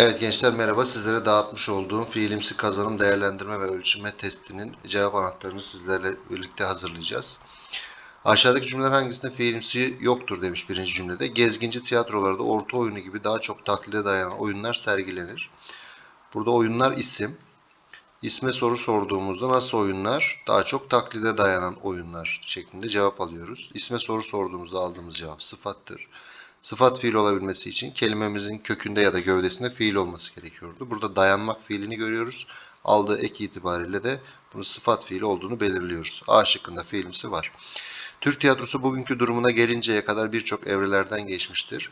Evet gençler merhaba. Sizlere dağıtmış olduğum fiilimsi kazanım değerlendirme ve ölçme testinin cevap anahtarını sizlerle birlikte hazırlayacağız. Aşağıdaki cümleler hangisinde fiilimsi yoktur demiş birinci cümlede. Gezginci tiyatrolarda orta oyunu gibi daha çok taklide dayanan oyunlar sergilenir. Burada oyunlar isim. İsme soru sorduğumuzda nasıl oyunlar? Daha çok taklide dayanan oyunlar şeklinde cevap alıyoruz. İsme soru sorduğumuzda aldığımız cevap sıfattır. Sıfat fiil olabilmesi için kelimemizin kökünde ya da gövdesinde fiil olması gerekiyordu. Burada dayanmak fiilini görüyoruz. Aldığı ek itibariyle de bunu sıfat fiili olduğunu belirliyoruz. A şıkkında fiilimsi var. Türk tiyatrosu bugünkü durumuna gelinceye kadar birçok evrelerden geçmiştir.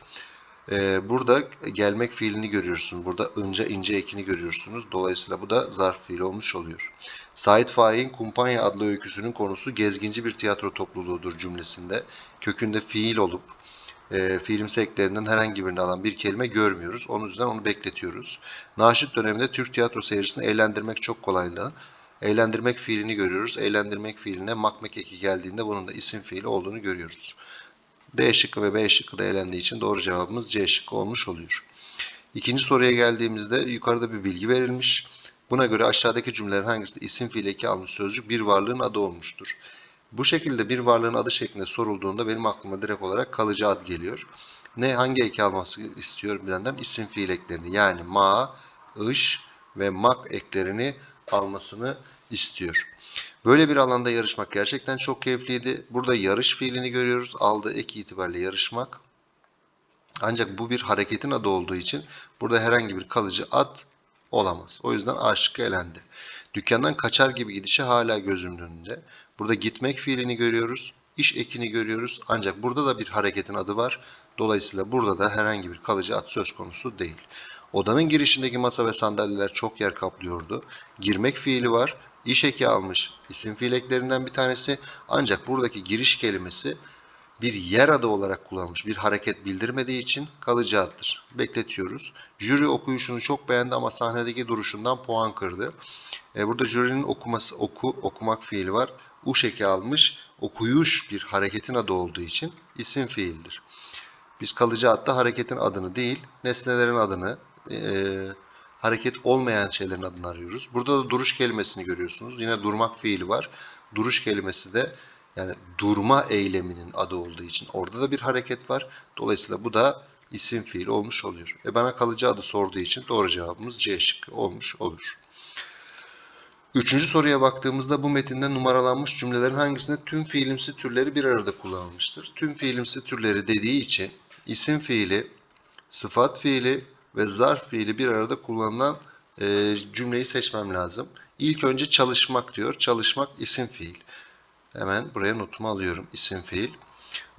Ee, burada gelmek fiilini görüyorsunuz. Burada önce ince ekini görüyorsunuz. Dolayısıyla bu da zarf fiili olmuş oluyor. Sait Faik'in Kumpanya adlı öyküsünün konusu gezginci bir tiyatro topluluğudur cümlesinde. Kökünde fiil olup e, fiilimsi eklerinden herhangi birini alan bir kelime görmüyoruz. Onun yüzden onu bekletiyoruz. Naşit döneminde Türk tiyatro seyircisini eğlendirmek çok kolaylı. Eğlendirmek fiilini görüyoruz. Eğlendirmek fiiline makmek eki geldiğinde bunun da isim fiili olduğunu görüyoruz. D şıkkı ve B şıkkı da eğlendiği için doğru cevabımız C şıkkı olmuş oluyor. İkinci soruya geldiğimizde yukarıda bir bilgi verilmiş. Buna göre aşağıdaki cümlelerin hangisinde isim fiil eki almış sözcük bir varlığın adı olmuştur. Bu şekilde bir varlığın adı şeklinde sorulduğunda benim aklıma direkt olarak kalıcı ad geliyor. Ne hangi eki alması istiyor bilenler? İsim fiil eklerini yani ma, ış ve mak eklerini almasını istiyor. Böyle bir alanda yarışmak gerçekten çok keyifliydi. Burada yarış fiilini görüyoruz. Aldığı ek itibariyle yarışmak. Ancak bu bir hareketin adı olduğu için burada herhangi bir kalıcı ad olamaz. O yüzden A şıkkı elendi. Dükkandan kaçar gibi gidişi hala gözümün önünde. Burada gitmek fiilini görüyoruz. İş ekini görüyoruz. Ancak burada da bir hareketin adı var. Dolayısıyla burada da herhangi bir kalıcı ad söz konusu değil. Odanın girişindeki masa ve sandalyeler çok yer kaplıyordu. Girmek fiili var. İş eki almış isim fiil eklerinden bir tanesi. Ancak buradaki giriş kelimesi bir yer adı olarak kullanılmış. Bir hareket bildirmediği için kalıcı addır. Bekletiyoruz. Jüri okuyuşunu çok beğendi ama sahnedeki duruşundan puan kırdı. E, burada jürinin okuması, oku, okumak fiili var. Uş eki almış. Okuyuş bir hareketin adı olduğu için isim fiildir. Biz kalıcı adda hareketin adını değil, nesnelerin adını, e, hareket olmayan şeylerin adını arıyoruz. Burada da duruş kelimesini görüyorsunuz. Yine durmak fiili var. Duruş kelimesi de yani durma eyleminin adı olduğu için orada da bir hareket var. Dolayısıyla bu da isim fiil olmuş oluyor. E bana kalıcı adı sorduğu için doğru cevabımız C şıkkı olmuş olur. Üçüncü soruya baktığımızda bu metinde numaralanmış cümlelerin hangisinde tüm fiilimsi türleri bir arada kullanılmıştır? Tüm fiilimsi türleri dediği için isim fiili, sıfat fiili ve zarf fiili bir arada kullanılan e, cümleyi seçmem lazım. İlk önce çalışmak diyor. Çalışmak isim fiil. Hemen buraya notumu alıyorum. İsim fiil.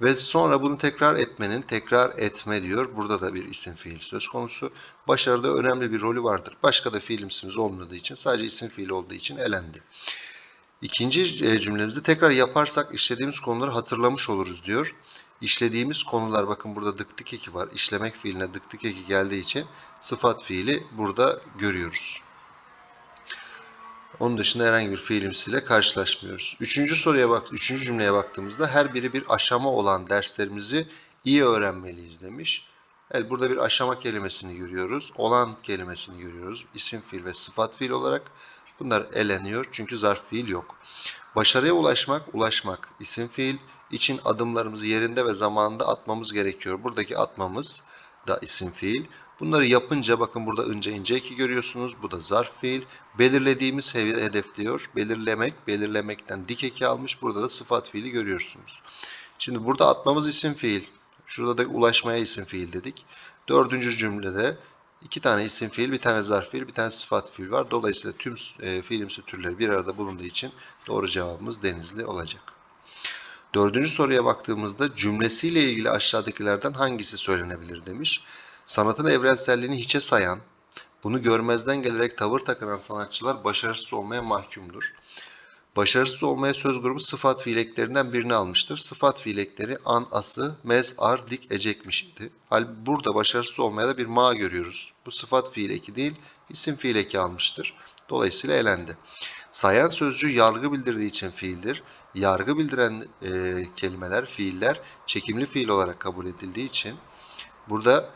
Ve sonra bunu tekrar etmenin, tekrar etme diyor. Burada da bir isim fiil söz konusu. Başarıda önemli bir rolü vardır. Başka da fiilimsimiz olmadığı için, sadece isim fiil olduğu için elendi. İkinci e, cümlemizde tekrar yaparsak işlediğimiz konuları hatırlamış oluruz diyor. İşlediğimiz konular, bakın burada dıktık eki var. İşlemek fiiline dıktık eki geldiği için sıfat fiili burada görüyoruz. Onun dışında herhangi bir fiilimsiyle karşılaşmıyoruz. Üçüncü soruya bak, üçüncü cümleye baktığımızda her biri bir aşama olan derslerimizi iyi öğrenmeliyiz demiş. Evet burada bir aşama kelimesini görüyoruz. Olan kelimesini görüyoruz. İsim fiil ve sıfat fiil olarak. Bunlar eleniyor çünkü zarf fiil yok. Başarıya ulaşmak, ulaşmak isim fiil için adımlarımızı yerinde ve zamanında atmamız gerekiyor. Buradaki atmamız da isim fiil. Bunları yapınca bakın burada ince ince eki görüyorsunuz. Bu da zarf fiil. Belirlediğimiz hedef diyor. Belirlemek, belirlemekten dik eki almış. Burada da sıfat fiili görüyorsunuz. Şimdi burada atmamız isim fiil. Şurada da ulaşmaya isim fiil dedik. Dördüncü cümlede iki tane isim fiil, bir tane zarf fiil, bir tane sıfat fiil var. Dolayısıyla tüm e, fiilimsi türleri bir arada bulunduğu için doğru cevabımız denizli olacak. Dördüncü soruya baktığımızda cümlesiyle ilgili aşağıdakilerden hangisi söylenebilir demiş. Sanatın evrenselliğini hiçe sayan, bunu görmezden gelerek tavır takınan sanatçılar başarısız olmaya mahkumdur. Başarısız olmaya söz grubu sıfat fiileklerinden birini almıştır. Sıfat fiilekleri an, ası, mez, ar, dik, ecekmiş idi. Halbuki burada başarısız olmaya da bir ma görüyoruz. Bu sıfat fiil eki değil, isim fiil eki almıştır. Dolayısıyla elendi. Sayan sözcüğü yargı bildirdiği için fiildir. Yargı bildiren e, kelimeler, fiiller çekimli fiil olarak kabul edildiği için burada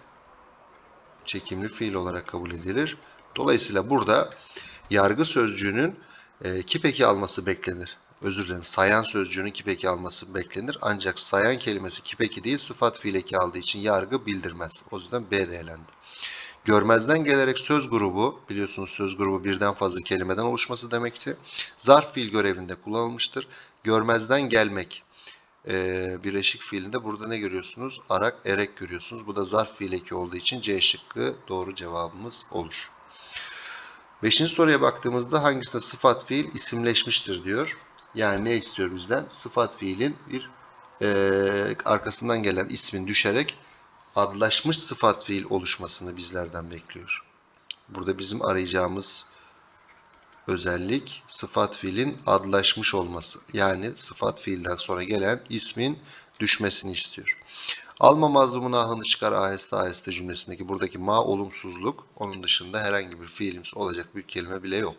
çekimli fiil olarak kabul edilir. Dolayısıyla burada yargı sözcüğünün e, kipeki alması beklenir. Özür dilerim. Sayan sözcüğünün kipeki alması beklenir. Ancak sayan kelimesi kipeki değil sıfat fiil eki aldığı için yargı bildirmez. O yüzden B de elendi. Görmezden gelerek söz grubu, biliyorsunuz söz grubu birden fazla kelimeden oluşması demekti. Zarf fiil görevinde kullanılmıştır. Görmezden gelmek e, bireşik fiilinde burada ne görüyorsunuz? Arak, erek görüyorsunuz. Bu da zarf fiil olduğu için C şıkkı doğru cevabımız olur. Beşinci soruya baktığımızda hangisinde sıfat fiil isimleşmiştir diyor. Yani ne istiyor bizden? Sıfat fiilin bir e, arkasından gelen ismin düşerek adlaşmış sıfat fiil oluşmasını bizlerden bekliyor. Burada bizim arayacağımız özellik sıfat fiilin adlaşmış olması. Yani sıfat fiilden sonra gelen ismin düşmesini istiyor. Alma mazlumun ahını çıkar aheste aheste cümlesindeki buradaki ma olumsuzluk onun dışında herhangi bir fiilimsi olacak bir kelime bile yok.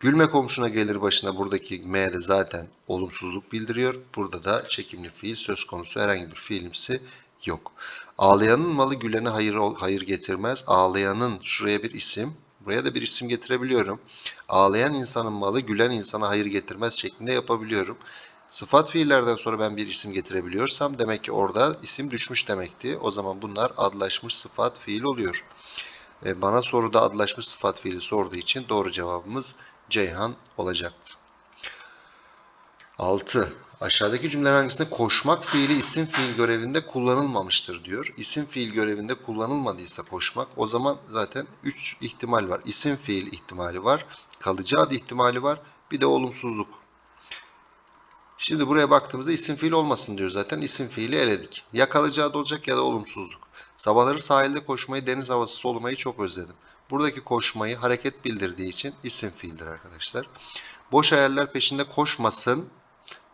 Gülme komşuna gelir başına buradaki m de zaten olumsuzluk bildiriyor. Burada da çekimli fiil söz konusu herhangi bir fiilimsi yok. Ağlayanın malı gülene hayır hayır getirmez. Ağlayanın şuraya bir isim, buraya da bir isim getirebiliyorum. Ağlayan insanın malı gülen insana hayır getirmez şeklinde yapabiliyorum. Sıfat fiillerden sonra ben bir isim getirebiliyorsam demek ki orada isim düşmüş demekti. O zaman bunlar adlaşmış sıfat fiil oluyor. E, bana soruda adlaşmış sıfat fiili sorduğu için doğru cevabımız Ceyhan olacaktı. 6. Aşağıdaki cümleler hangisinde koşmak fiili isim fiil görevinde kullanılmamıştır diyor. İsim fiil görevinde kullanılmadıysa koşmak o zaman zaten 3 ihtimal var. İsim fiil ihtimali var, kalıcı ad ihtimali var, bir de olumsuzluk. Şimdi buraya baktığımızda isim fiil olmasın diyor zaten. İsim fiili eledik. Ya kalıcı ad olacak ya da olumsuzluk. Sabahları sahilde koşmayı, deniz havası solumayı çok özledim. Buradaki koşmayı hareket bildirdiği için isim fiildir arkadaşlar. Boş hayaller peşinde koşmasın.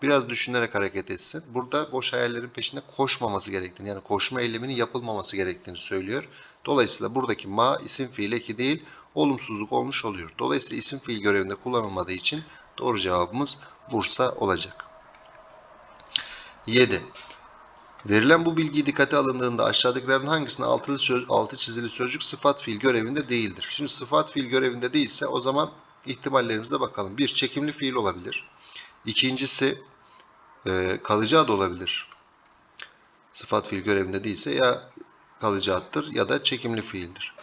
Biraz düşünerek hareket etsin. Burada boş hayallerin peşinde koşmaması gerektiğini yani koşma eyleminin yapılmaması gerektiğini söylüyor. Dolayısıyla buradaki ma isim fiil eki değil olumsuzluk olmuş oluyor. Dolayısıyla isim fiil görevinde kullanılmadığı için doğru cevabımız Bursa olacak. 7. Verilen bu bilgiyi dikkate alındığında aşağıdakilerin hangisinde altı, söz, altı çizili sözcük sıfat fiil görevinde değildir? Şimdi sıfat fiil görevinde değilse o zaman ihtimallerimize bakalım. Bir, çekimli fiil olabilir. İkincisi e, kalıcı ad olabilir. Sıfat fiil görevinde değilse ya kalıcı ya da çekimli fiildir.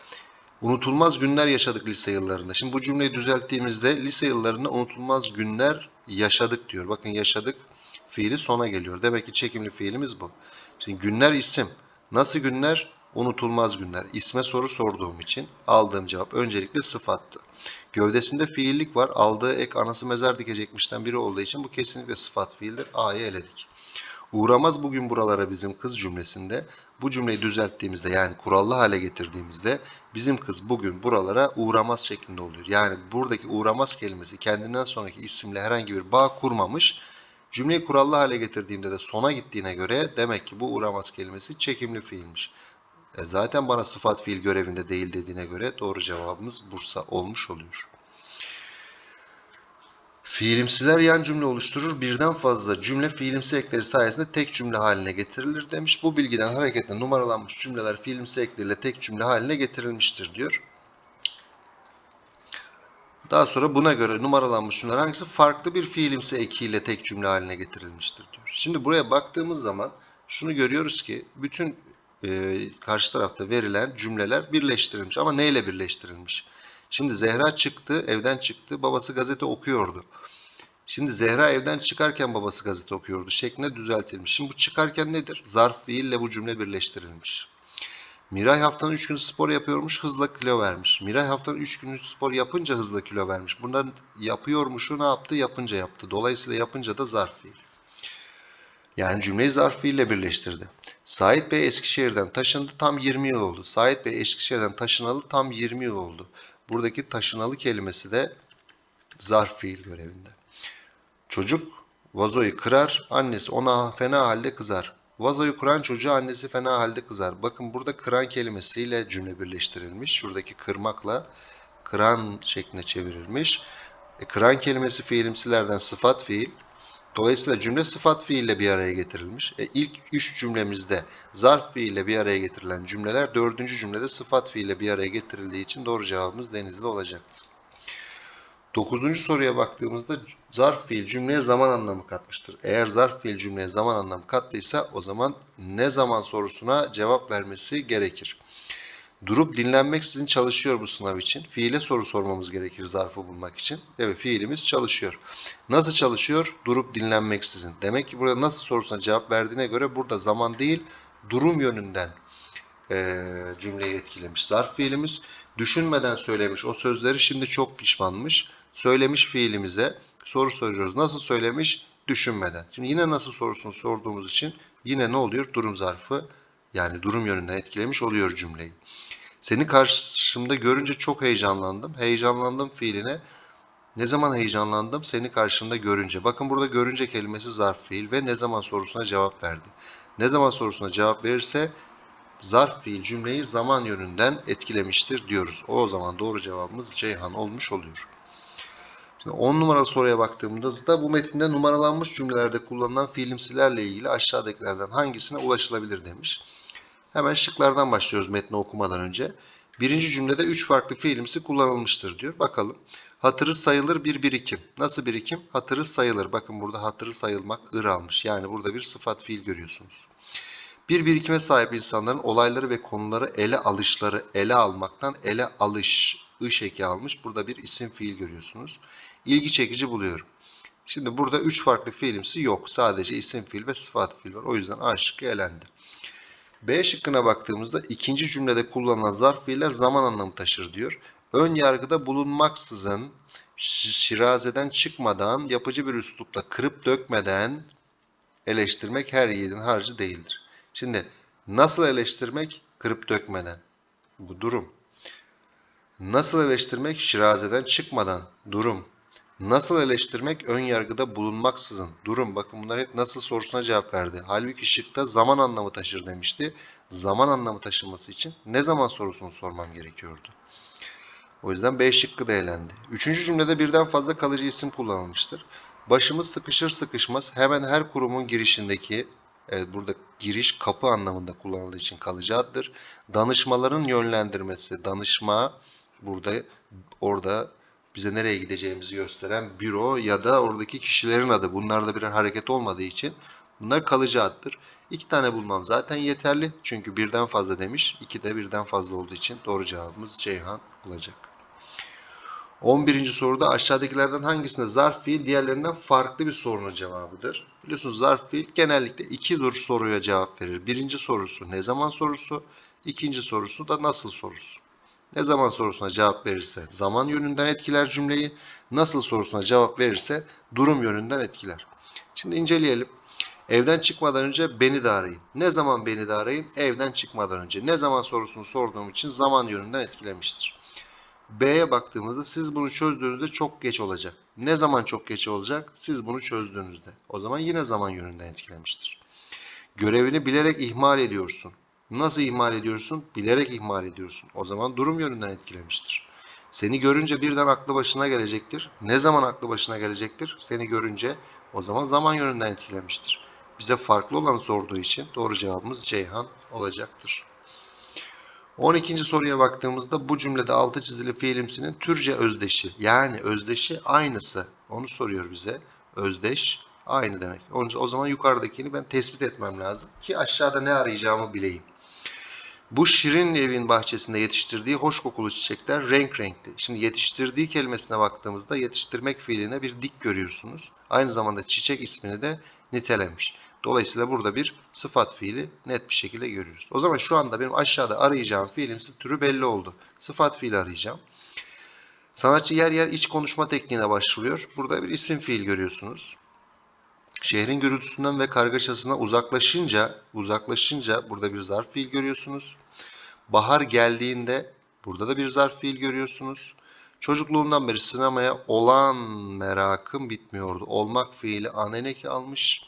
Unutulmaz günler yaşadık lise yıllarında. Şimdi bu cümleyi düzelttiğimizde lise yıllarında unutulmaz günler yaşadık diyor. Bakın yaşadık fiili sona geliyor. Demek ki çekimli fiilimiz bu. Şimdi günler isim. Nasıl günler? Unutulmaz günler. İsme soru sorduğum için aldığım cevap öncelikle sıfattı. Gövdesinde fiillik var. Aldığı ek anası mezar dikecekmişten biri olduğu için bu kesinlikle sıfat fiildir. A'yı eledik. Uğramaz bugün buralara bizim kız cümlesinde bu cümleyi düzelttiğimizde yani kurallı hale getirdiğimizde bizim kız bugün buralara uğramaz şeklinde oluyor. Yani buradaki uğramaz kelimesi kendinden sonraki isimle herhangi bir bağ kurmamış. Cümleyi kurallı hale getirdiğimde de sona gittiğine göre demek ki bu uğramaz kelimesi çekimli fiilmiş. E zaten bana sıfat fiil görevinde değil dediğine göre doğru cevabımız Bursa olmuş oluyor. Fiilimsiler yan cümle oluşturur. Birden fazla cümle fiilimsi ekleri sayesinde tek cümle haline getirilir demiş. Bu bilgiden hareketle numaralanmış cümleler fiilimsi ekleriyle tek cümle haline getirilmiştir diyor. Daha sonra buna göre numaralanmış cümleler hangisi farklı bir fiilimsi ekiyle tek cümle haline getirilmiştir diyor. Şimdi buraya baktığımız zaman şunu görüyoruz ki bütün e, karşı tarafta verilen cümleler birleştirilmiş. Ama neyle birleştirilmiş? Şimdi Zehra çıktı, evden çıktı, babası gazete okuyordu. Şimdi Zehra evden çıkarken babası gazete okuyordu şeklinde düzeltilmiş. Şimdi bu çıkarken nedir? Zarf fiille bu cümle birleştirilmiş. Miray haftanın 3 gün spor yapıyormuş, hızla kilo vermiş. Miray haftanın 3 günlük spor yapınca hızla kilo vermiş. Bundan yapıyormuşu ne yaptı? Yapınca yaptı. Dolayısıyla yapınca da zarf fiil. Yani cümleyi zarf fiille birleştirdi. Sait Bey Eskişehir'den taşındı tam 20 yıl oldu. Sait Bey Eskişehir'den taşınalı tam 20 yıl oldu. Buradaki taşınalı kelimesi de zarf fiil görevinde. Çocuk vazoyu kırar, annesi ona fena halde kızar. Vazoyu kuran çocuğa annesi fena halde kızar. Bakın burada kıran kelimesiyle cümle birleştirilmiş. Şuradaki kırmakla kıran şeklinde çevrilmiş. E, kıran kelimesi fiilimsilerden sıfat fiil. Dolayısıyla cümle sıfat fiille bir araya getirilmiş. E, ilk üç cümlemizde zarf fiille bir araya getirilen cümleler dördüncü cümlede sıfat fiille bir araya getirildiği için doğru cevabımız denizli olacaktır. Dokuzuncu soruya baktığımızda zarf fiil cümleye zaman anlamı katmıştır. Eğer zarf fiil cümleye zaman anlamı kattıysa o zaman ne zaman sorusuna cevap vermesi gerekir. Durup dinlenmeksizin çalışıyor bu sınav için. Fiile soru sormamız gerekir zarfı bulmak için. Evet fiilimiz çalışıyor. Nasıl çalışıyor? Durup dinlenmeksizin. Demek ki burada nasıl sorusuna cevap verdiğine göre burada zaman değil durum yönünden eee, cümleyi etkilemiş. Zarf fiilimiz düşünmeden söylemiş o sözleri şimdi çok pişmanmış. Söylemiş fiilimize soru soruyoruz. Nasıl söylemiş? Düşünmeden. Şimdi yine nasıl sorusunu sorduğumuz için yine ne oluyor? Durum zarfı yani durum yönünden etkilemiş oluyor cümleyi. Seni karşımda görünce çok heyecanlandım. Heyecanlandım fiiline. Ne zaman heyecanlandım? Seni karşımda görünce. Bakın burada görünce kelimesi zarf fiil ve ne zaman sorusuna cevap verdi. Ne zaman sorusuna cevap verirse zarf fiil cümleyi zaman yönünden etkilemiştir diyoruz. O zaman doğru cevabımız Ceyhan olmuş oluyor. Şimdi 10 numaralı soruya baktığımızda bu metinde numaralanmış cümlelerde kullanılan fiilimsilerle ilgili aşağıdakilerden hangisine ulaşılabilir demiş. Hemen şıklardan başlıyoruz metni okumadan önce. Birinci cümlede 3 farklı fiilimsi kullanılmıştır diyor. Bakalım. Hatırı sayılır bir birikim. Nasıl birikim? Hatırı sayılır. Bakın burada hatırı sayılmak ır almış. Yani burada bir sıfat fiil görüyorsunuz. Bir birikime sahip insanların olayları ve konuları ele alışları, ele almaktan ele alış, ış eki almış. Burada bir isim fiil görüyorsunuz. İlgi çekici buluyorum. Şimdi burada üç farklı fiilimsi yok. Sadece isim fiil ve sıfat fiil var. O yüzden A şıkkı elendi. B şıkkına baktığımızda ikinci cümlede kullanılan zarf fiiller zaman anlamı taşır diyor. Ön yargıda bulunmaksızın, şi- şirazeden çıkmadan, yapıcı bir üslupla kırıp dökmeden eleştirmek her yiğidin harcı değildir. Şimdi nasıl eleştirmek? Kırıp dökmeden. Bu durum. Nasıl eleştirmek? Şirazeden çıkmadan. Durum. Nasıl eleştirmek? Ön yargıda bulunmaksızın. Durum. Bakın bunlar hep nasıl sorusuna cevap verdi. Halbuki şıkta zaman anlamı taşır demişti. Zaman anlamı taşıması için ne zaman sorusunu sormam gerekiyordu. O yüzden B şıkkı da elendi. Üçüncü cümlede birden fazla kalıcı isim kullanılmıştır. Başımız sıkışır sıkışmaz hemen her kurumun girişindeki Evet burada giriş kapı anlamında kullanıldığı için kalıcı addır. Danışmaların yönlendirmesi, danışma burada orada bize nereye gideceğimizi gösteren büro ya da oradaki kişilerin adı. Bunlarda birer hareket olmadığı için bunlar kalıcı addır. İki tane bulmam zaten yeterli. Çünkü birden fazla demiş. İki de birden fazla olduğu için doğru cevabımız Ceyhan olacak. 11. soruda aşağıdakilerden hangisinde zarf fiil diğerlerinden farklı bir sorunun cevabıdır? Biliyorsunuz zarf fiil genellikle iki dur soruya cevap verir. Birinci sorusu ne zaman sorusu, ikinci sorusu da nasıl sorusu. Ne zaman sorusuna cevap verirse zaman yönünden etkiler cümleyi, nasıl sorusuna cevap verirse durum yönünden etkiler. Şimdi inceleyelim. Evden çıkmadan önce beni de arayın. Ne zaman beni de arayın? Evden çıkmadan önce. Ne zaman sorusunu sorduğum için zaman yönünden etkilemiştir. B'ye baktığımızda siz bunu çözdüğünüzde çok geç olacak. Ne zaman çok geç olacak? Siz bunu çözdüğünüzde. O zaman yine zaman yönünden etkilemiştir. Görevini bilerek ihmal ediyorsun. Nasıl ihmal ediyorsun? Bilerek ihmal ediyorsun. O zaman durum yönünden etkilemiştir. Seni görünce birden aklı başına gelecektir. Ne zaman aklı başına gelecektir? Seni görünce o zaman zaman yönünden etkilemiştir. Bize farklı olanı sorduğu için doğru cevabımız Ceyhan olacaktır. 12. soruya baktığımızda bu cümlede altı çizili fiilimsinin Türkçe özdeşi yani özdeşi aynısı onu soruyor bize. Özdeş aynı demek. O zaman yukarıdakini ben tespit etmem lazım ki aşağıda ne arayacağımı bileyim. Bu şirin evin bahçesinde yetiştirdiği hoş kokulu çiçekler renk renkli. Şimdi yetiştirdiği kelimesine baktığımızda yetiştirmek fiiline bir dik görüyorsunuz. Aynı zamanda çiçek ismini de nitelemiş. Dolayısıyla burada bir sıfat fiili net bir şekilde görüyoruz. O zaman şu anda benim aşağıda arayacağım fiilimsi türü belli oldu. Sıfat fiili arayacağım. Sanatçı yer yer iç konuşma tekniğine başvuruyor. Burada bir isim fiil görüyorsunuz. Şehrin gürültüsünden ve kargaşasına uzaklaşınca, uzaklaşınca burada bir zarf fiil görüyorsunuz. Bahar geldiğinde burada da bir zarf fiil görüyorsunuz. Çocukluğundan beri sinemaya olan merakım bitmiyordu. Olmak fiili aneneki almış.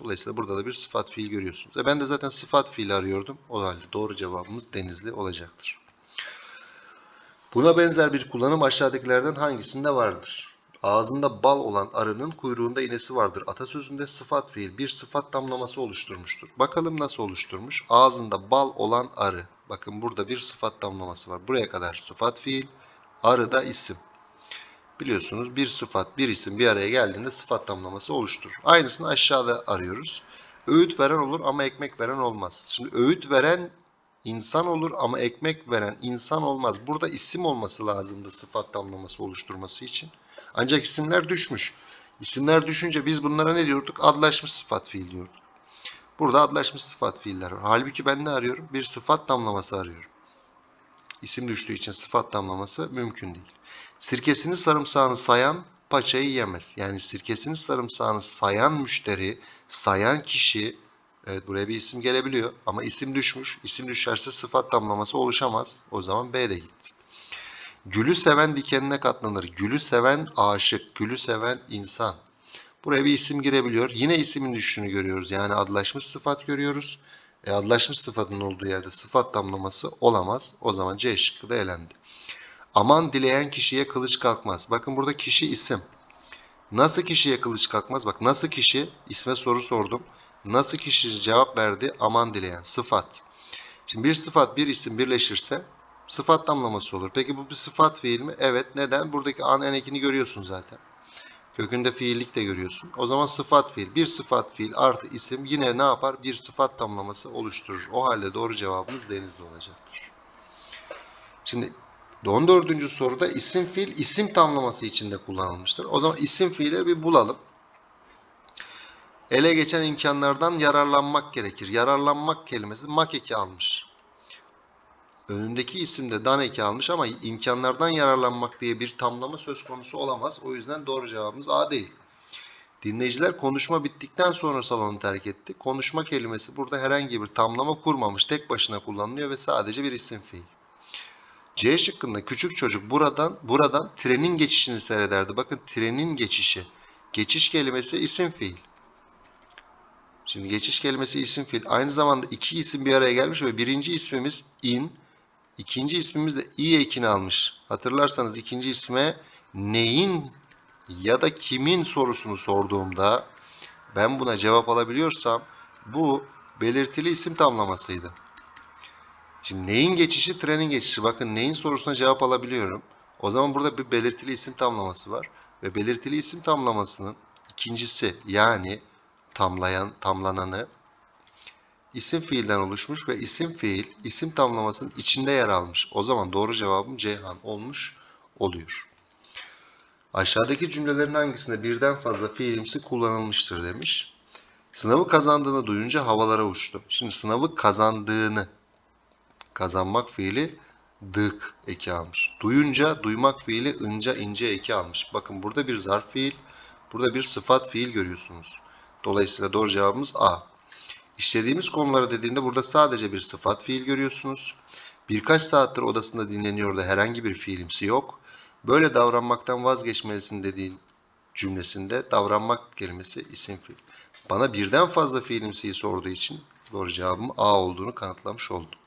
Dolayısıyla burada da bir sıfat fiil görüyorsunuz. E ben de zaten sıfat fiili arıyordum. O halde doğru cevabımız denizli olacaktır. Buna benzer bir kullanım aşağıdakilerden hangisinde vardır? Ağzında bal olan arının kuyruğunda iğnesi vardır. Atasözünde sıfat fiil bir sıfat tamlaması oluşturmuştur. Bakalım nasıl oluşturmuş? Ağzında bal olan arı. Bakın burada bir sıfat tamlaması var. Buraya kadar sıfat fiil, arı da isim. Biliyorsunuz bir sıfat, bir isim bir araya geldiğinde sıfat tamlaması oluşturur. Aynısını aşağıda arıyoruz. Öğüt veren olur ama ekmek veren olmaz. Şimdi öğüt veren insan olur ama ekmek veren insan olmaz. Burada isim olması lazımdı sıfat tamlaması oluşturması için. Ancak isimler düşmüş. İsimler düşünce biz bunlara ne diyorduk? Adlaşmış sıfat fiil diyorduk. Burada adlaşmış sıfat fiiller var. Halbuki ben ne arıyorum? Bir sıfat tamlaması arıyorum. İsim düştüğü için sıfat tamlaması mümkün değil. Sirkesini sarımsağını sayan paçayı yemez. Yani sirkesini sarımsağını sayan müşteri, sayan kişi, evet buraya bir isim gelebiliyor ama isim düşmüş. İsim düşerse sıfat tamlaması oluşamaz. O zaman B de gitti. Gülü seven dikenine katlanır. Gülü seven aşık, gülü seven insan. Buraya bir isim girebiliyor. Yine ismin düştüğünü görüyoruz. Yani adlaşmış sıfat görüyoruz. E, adlaşmış sıfatın olduğu yerde sıfat tamlaması olamaz. O zaman C şıkkı da elendi. Aman dileyen kişiye kılıç kalkmaz. Bakın burada kişi isim. Nasıl kişiye kılıç kalkmaz? Bak nasıl kişi? isme soru sordum. Nasıl kişi cevap verdi? Aman dileyen. Sıfat. Şimdi bir sıfat bir isim birleşirse sıfat tamlaması olur. Peki bu bir sıfat fiil mi? Evet. Neden? Buradaki an en ekini görüyorsun zaten. Kökünde fiillik de görüyorsun. O zaman sıfat fiil. Bir sıfat fiil artı isim yine ne yapar? Bir sıfat tamlaması oluşturur. O halde doğru cevabımız denizli olacaktır. Şimdi 14. soruda isim fiil isim tamlaması içinde kullanılmıştır. O zaman isim fiilleri bir bulalım. Ele geçen imkanlardan yararlanmak gerekir. Yararlanmak kelimesi mak eki almış. Önündeki isimde dan eki almış ama imkanlardan yararlanmak diye bir tamlama söz konusu olamaz. O yüzden doğru cevabımız A değil. Dinleyiciler konuşma bittikten sonra salonu terk etti. Konuşma kelimesi burada herhangi bir tamlama kurmamış. Tek başına kullanılıyor ve sadece bir isim fiil. C şıkkında küçük çocuk buradan buradan trenin geçişini seyrederdi. Bakın trenin geçişi. Geçiş kelimesi isim fiil. Şimdi geçiş kelimesi isim fiil. Aynı zamanda iki isim bir araya gelmiş ve birinci ismimiz in, ikinci ismimiz de i ekini almış. Hatırlarsanız ikinci isme neyin ya da kimin sorusunu sorduğumda ben buna cevap alabiliyorsam bu belirtili isim tamlamasıydı. Şimdi neyin geçişi trenin geçişi. Bakın neyin sorusuna cevap alabiliyorum. O zaman burada bir belirtili isim tamlaması var. Ve belirtili isim tamlamasının ikincisi yani tamlayan, tamlananı isim fiilden oluşmuş ve isim fiil isim tamlamasının içinde yer almış. O zaman doğru cevabım Ceyhan olmuş oluyor. Aşağıdaki cümlelerin hangisinde birden fazla fiilimsi kullanılmıştır demiş. Sınavı kazandığını duyunca havalara uçtu. Şimdi sınavı kazandığını kazanmak fiili dık eki almış. Duyunca duymak fiili ınca ince eki almış. Bakın burada bir zarf fiil, burada bir sıfat fiil görüyorsunuz. Dolayısıyla doğru cevabımız A. İşlediğimiz konuları dediğinde burada sadece bir sıfat fiil görüyorsunuz. Birkaç saattir odasında dinleniyor da herhangi bir fiilimsi yok. Böyle davranmaktan vazgeçmelisin dediğin cümlesinde davranmak kelimesi isim fiil. Bana birden fazla fiilimsiyi sorduğu için doğru cevabım A olduğunu kanıtlamış oldum.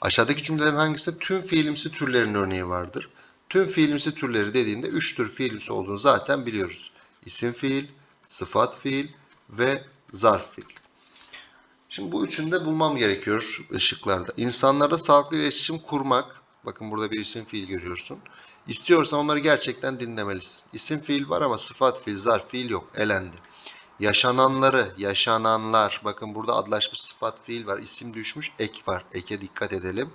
Aşağıdaki cümlelerin hangisinde tüm fiilimsi türlerin örneği vardır? Tüm fiilimsi türleri dediğinde 3 tür fiilimsi olduğunu zaten biliyoruz. İsim fiil, sıfat fiil ve zarf fiil. Şimdi bu üçünü de bulmam gerekiyor ışıklarda. İnsanlarda sağlıklı iletişim kurmak. Bakın burada bir isim fiil görüyorsun. İstiyorsan onları gerçekten dinlemelisin. İsim fiil var ama sıfat fiil, zarf fiil yok. Elendi. Yaşananları, yaşananlar. Bakın burada adlaşmış sıfat fiil var. İsim düşmüş, ek var. Eke dikkat edelim.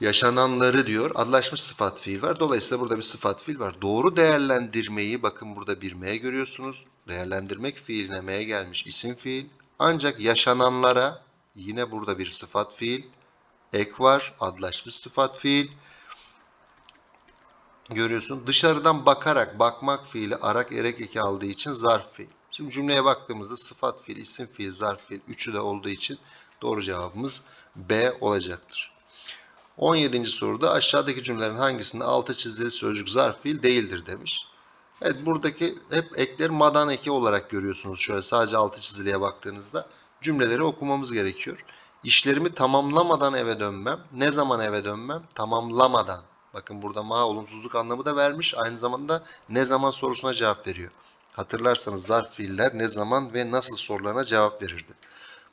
Yaşananları diyor. Adlaşmış sıfat fiil var. Dolayısıyla burada bir sıfat fiil var. Doğru değerlendirmeyi bakın burada bir M görüyorsunuz. Değerlendirmek fiiline M gelmiş isim fiil. Ancak yaşananlara yine burada bir sıfat fiil. Ek var. Adlaşmış sıfat fiil görüyorsun. Dışarıdan bakarak, bakmak fiili arak erek eki aldığı için zarf fiil. Şimdi cümleye baktığımızda sıfat fiil, isim fiil, zarf fiil üçü de olduğu için doğru cevabımız B olacaktır. 17. soruda aşağıdaki cümlelerin hangisinde altı çizili sözcük zarf fiil değildir demiş. Evet buradaki hep ekleri madan eki olarak görüyorsunuz. Şöyle sadece altı çiziliye baktığınızda cümleleri okumamız gerekiyor. İşlerimi tamamlamadan eve dönmem. Ne zaman eve dönmem? Tamamlamadan. Bakın burada ma olumsuzluk anlamı da vermiş. Aynı zamanda ne zaman sorusuna cevap veriyor. Hatırlarsanız zarf fiiller ne zaman ve nasıl sorularına cevap verirdi.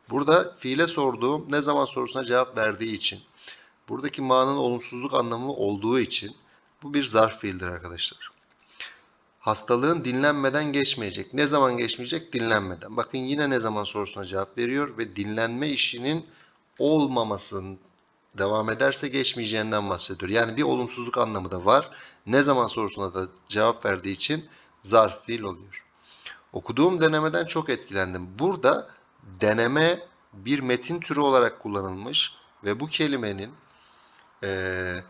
Burada fiile sorduğum ne zaman sorusuna cevap verdiği için buradaki ma'nın olumsuzluk anlamı olduğu için bu bir zarf fiildir arkadaşlar. Hastalığın dinlenmeden geçmeyecek. Ne zaman geçmeyecek? Dinlenmeden. Bakın yine ne zaman sorusuna cevap veriyor ve dinlenme işinin olmamasının devam ederse geçmeyeceğinden bahsediyor. Yani bir olumsuzluk anlamı da var. Ne zaman sorusuna da cevap verdiği için zarf fiil oluyor. Okuduğum denemeden çok etkilendim. Burada deneme bir metin türü olarak kullanılmış ve bu kelimenin eee,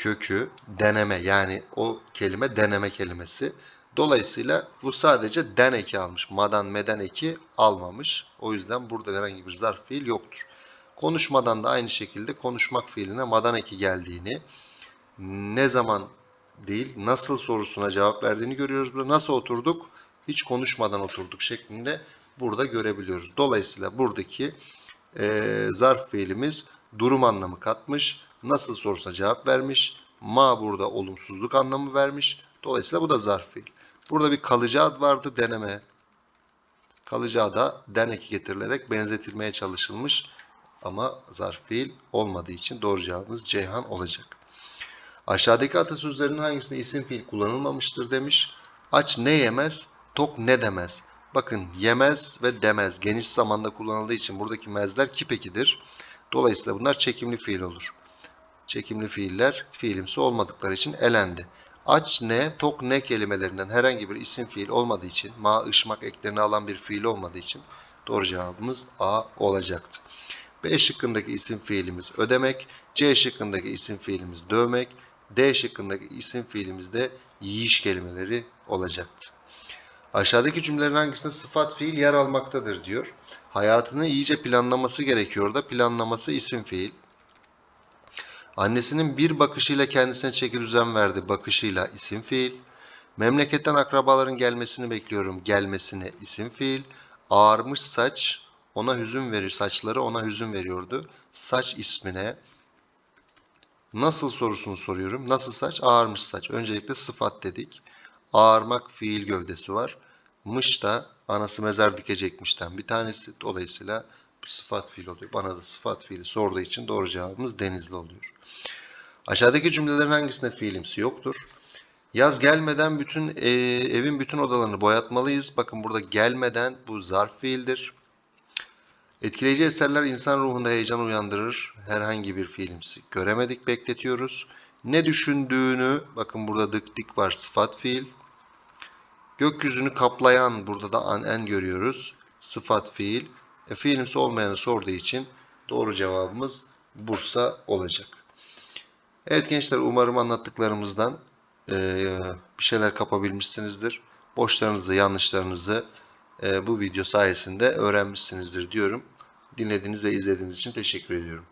kökü deneme yani o kelime deneme kelimesi. Dolayısıyla bu sadece den eki almış. Madan meden eki almamış. O yüzden burada herhangi bir zarf fiil yoktur. Konuşmadan da aynı şekilde konuşmak fiiline madan eki geldiğini, ne zaman değil nasıl sorusuna cevap verdiğini görüyoruz. Burada nasıl oturduk? Hiç konuşmadan oturduk şeklinde burada görebiliyoruz. Dolayısıyla buradaki eee, zarf fiilimiz durum anlamı katmış. Nasıl sorusuna cevap vermiş. Ma burada olumsuzluk anlamı vermiş. Dolayısıyla bu da zarf fiil. Burada bir kalıcı ad vardı deneme. Kalıcı ada den eki getirilerek benzetilmeye çalışılmış. Ama zarf fiil olmadığı için doğru cevabımız Ceyhan olacak. Aşağıdaki atasözlerinin hangisinde isim fiil kullanılmamıştır demiş. Aç ne yemez, tok ne demez. Bakın yemez ve demez geniş zamanda kullanıldığı için buradaki mezler kip ekidir. Dolayısıyla bunlar çekimli fiil olur. Çekimli fiiller fiilimsi olmadıkları için elendi. Aç ne, tok ne kelimelerinden herhangi bir isim fiil olmadığı için, ma, ışmak eklerini alan bir fiil olmadığı için doğru cevabımız A olacaktı. B şıkkındaki isim fiilimiz ödemek, C şıkkındaki isim fiilimiz dövmek, D şıkkındaki isim fiilimiz de yiyiş kelimeleri olacaktı. Aşağıdaki cümlelerin hangisinde sıfat fiil yer almaktadır diyor. Hayatını iyice planlaması gerekiyor da planlaması isim fiil. Annesinin bir bakışıyla kendisine çeki düzen verdi. Bakışıyla isim fiil. Memleketten akrabaların gelmesini bekliyorum. Gelmesine isim fiil. Ağarmış saç ona hüzün verir. Saçları ona hüzün veriyordu. Saç ismine nasıl sorusunu soruyorum. Nasıl saç? Ağarmış saç. Öncelikle sıfat dedik. Ağarmak fiil gövdesi var. Mış da anası mezar dikecekmişten bir tanesi. Dolayısıyla bu sıfat fiil oluyor. Bana da sıfat fiili sorduğu için doğru cevabımız denizli oluyor. Aşağıdaki cümlelerin hangisinde fiilimsi yoktur? Yaz gelmeden bütün e, evin bütün odalarını boyatmalıyız. Bakın burada gelmeden bu zarf fiildir. Etkileyici eserler insan ruhunda heyecan uyandırır. Herhangi bir fiilimsi göremedik, bekletiyoruz. Ne düşündüğünü, bakın burada dık dik var sıfat fiil. Gökyüzünü kaplayan, burada da an en görüyoruz. Sıfat fiil. E, fiilimsi olmayanı sorduğu için doğru cevabımız Bursa olacak. Evet gençler umarım anlattıklarımızdan eee, bir şeyler kapabilmişsinizdir. Boşlarınızı, yanlışlarınızı eee, bu video sayesinde öğrenmişsinizdir diyorum. Dinlediğiniz ve izlediğiniz için teşekkür ediyorum.